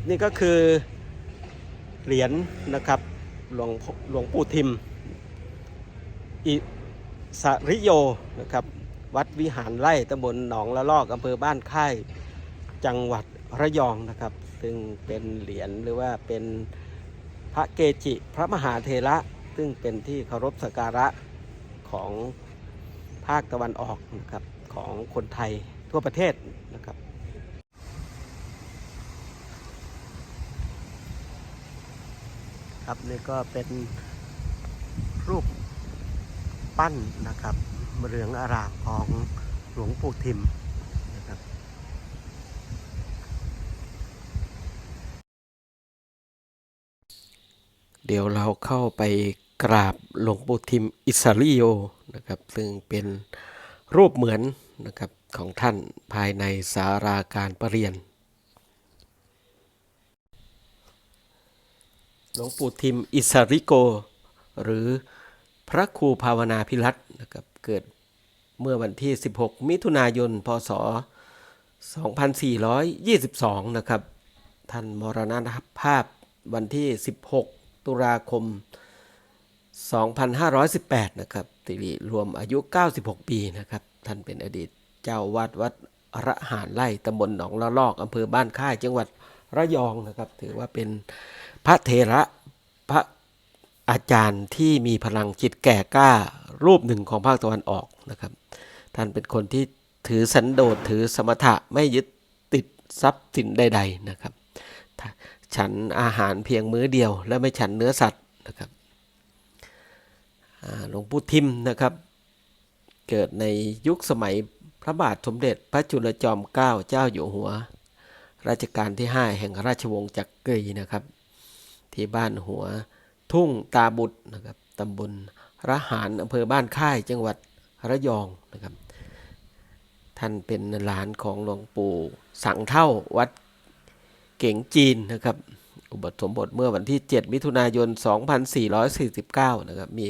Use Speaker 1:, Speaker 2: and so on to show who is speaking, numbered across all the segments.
Speaker 1: ับนี่ก็คือเหรียญนะครับหลวงหลวงปู่ทิมอิสริโยนะครับ วัดวิหารไร่ตำบลหนองละลอกอำเภอบ้านค่ายจังหวัดระยองนะครับ ซึ่งเป็นเหรียญหรือว่าเป็นพระเกจิพระมหาเทระ ซึ่งเป็นที่เคารพสักการะของภาคตะวันออกนะครับของคนไทยทั่วประเทศนะครับ ครับ นี่ก็เป็นรูปปั้นนะครับเรืองอารามของหลวงปู่ทิมนะครับเดี๋ยวเราเข้าไปกราบหลวงปู่ทิมอิสริโยนะครับ ซึ่งเป็นรูปเหมือนนะครับของท่านภายในสาราการประเรียน หลวงปู่ทิมอิสริโก หรือพระครูภาวนาพิรัตนะครับเกิดเมื่อวันที่ 16 มิถุนายน พศ 2422 นะครับ ท่านมรณภาพวันที่ 16 ตุลาคม 2518 นะครับติริรวมอายุ 96 ปีนะครับ ท่านเป็นอดีตเจ้าวาดวัดระหารไร่ตำบลหนองละลอกอำเภอบ้านค่ายจังหวัดระยองนะครับ ถือว่าเป็น พระเทระพระอาจารย์ที่มีพลังจิตแก่กล้ารูปหนึ่งของภาคตะวันออกนะครับ ท่านเป็นคนที่ถือสันโดษถือสมถะไม่ยึดติดทรัพย์สินใด ๆนะครับ ฉันอาหารเพียงมื้อเดียว และไม่ฉันเนื้อสัตว์นะครับหลวงปู่ทิมนะครับ เกิดในยุคสมัยพระบาทสมเด็จพระจุลจอมเกล้าเจ้าอยู่หัว รัชกาลที่ 5 แห่งราชวงศ์จักรีนะครับ ที่บ้านหัวทุ่งตาบุตรนะครับตำบลระหารอำเภอบ้านค่ายจังหวัดระยองนะครับ ท่านเป็นหลานของหลวงปู่สังเท่าวัดเก๋งจีนนะครับ อุบัติสมบทเมื่อวันที่ 7 มิถุนายน 2449 นะครับ มี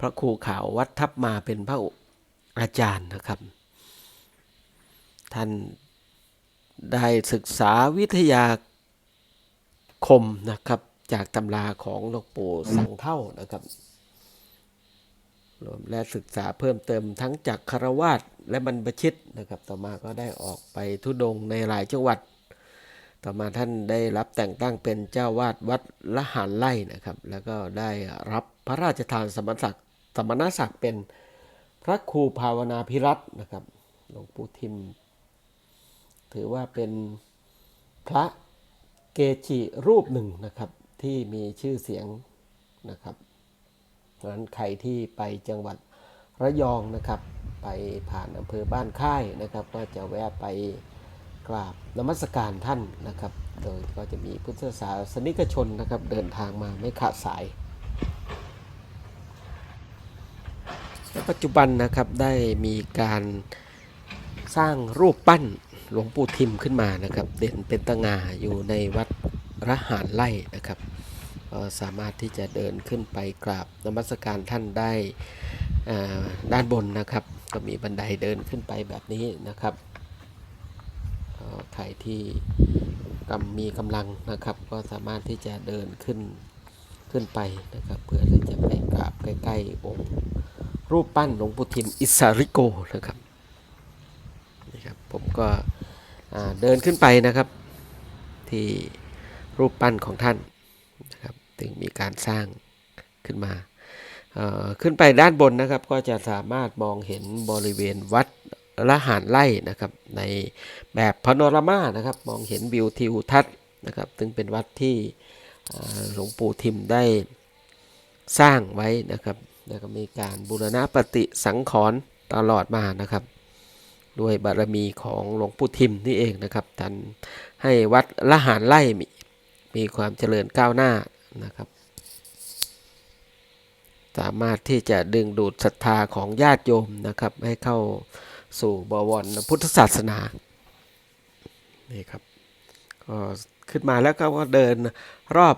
Speaker 1: พระครูขาววัดทับมาเป็นพระอาจารย์นะครับ ท่านได้ศึกษาวิทยา คมนะครับ จากตำราของหลวงปู่สังเท่านะครับรวมและศึกษาเพิ่มเติมทั้งจากคารวาสและบรรพชิตนะครับ ต่อมาก็ได้ออกไปทุดงในหลายจังหวัด ต่อมาท่านได้รับแต่งตั้งเป็นเจ้าวาดวัดละหารไล่นะครับ แล้วก็ได้รับพระราชทานสมณศักดิ์สมณศักดิ์เป็นพระครูภาวนาพิรัตน์นะครับหลวงปู่ทิม ถือว่าเป็นพระ เกจิรูปหนึ่งนะครับที่มีชื่อเสียงนะครับเพราะฉะนั้นใครที่ไปจังหวัดระยองนะครับ ไปผ่านอำเภอบ้านค่ายนะครับ ก็จะแวะไปกราบนมัสการท่านนะครับ โดยก็จะมีพุทธศาสนิกชนนะครับเดินทางมาไม่ขาดสายปัจจุบันนะครับได้มีการสร้างรูปปั้น หลวงปู่ทิมขึ้นมานะครับ เด่นเป็นตะงาอยู่ในวัดระหารไล่นะครับก็สามารถที่จะเดินขึ้นไปกราบนมัสการท่านได้อ่าด้านบนนะครับ ก็มีบันไดเดินขึ้นไปแบบนี้นะครับใครที่กำมีกำลังนะครับ ก็สามารถที่จะเดินขึ้นขึ้นไปนะครับ เพื่อที่จะไปกราบใกล้ๆองค์รูปปั้นหลวงปู่ทิมอิสาริโกนะครับนี่ครับผมก็ เดินขึ้นไปนะครับ ที่รูปปั้นของท่านนะครับถึงมีการสร้างขึ้นมา ขึ้นไปด้านบนนะครับก็จะสามารถมองเห็นบริเวณวัดละหารไล่นะครับในแบบพานรามานะครับมองเห็นวิวทิวทัศน์นะครับซึ่งเป็นวัดที่หลวงปู่ทิมได้สร้างไว้นะครับแล้วก็มีการบูรณะปฏิสังขรณ์ตลอดมานะครับ ด้วยบารมีของหลวงปู่ทิมนี่เองนะครับท่านให้วัดละหารไล่มีมีความเจริญก้าวหน้านะครับ สามารถที่จะดึงดูดศรัทธาของญาติโยมนะครับ ให้เข้าสู่บวรพุทธศาสนานี่ครับก็ขึ้นมาแล้วก็เดินรอบ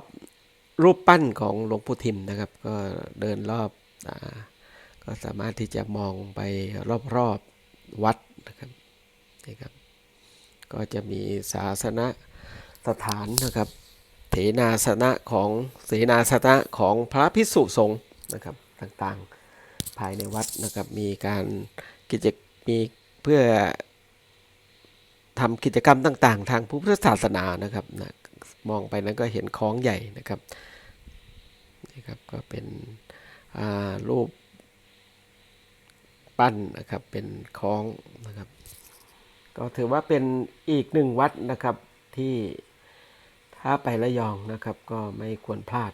Speaker 1: รูปปั้นของหลวงปู่ทิมนะครับ ก็เดินรอบอก็สามารถที่จะมองไปรอบๆวัด นะครับนี่ครับ ก็จะมีศาสนสถานนะครับเถนาสนะของเสนาสนะของพระพิสุสงฆ์นะครับต่างๆภายในวัดนะครับมีการกิจมีเพื่อทำกิจกรรมต่าง ๆ ทางพุทธศาสนานะครับนะมองไปนั้นก็เห็นคล้องใหญ่นะครับนี่ครับก็เป็นรูป ปั้นนะครับเป็นคล้องนะครับ ก็ถือว่าเป็นอีกหนึ่งวัดนะครับที่ถ้าไประยองนะครับ ก็ไม่ควรพลาด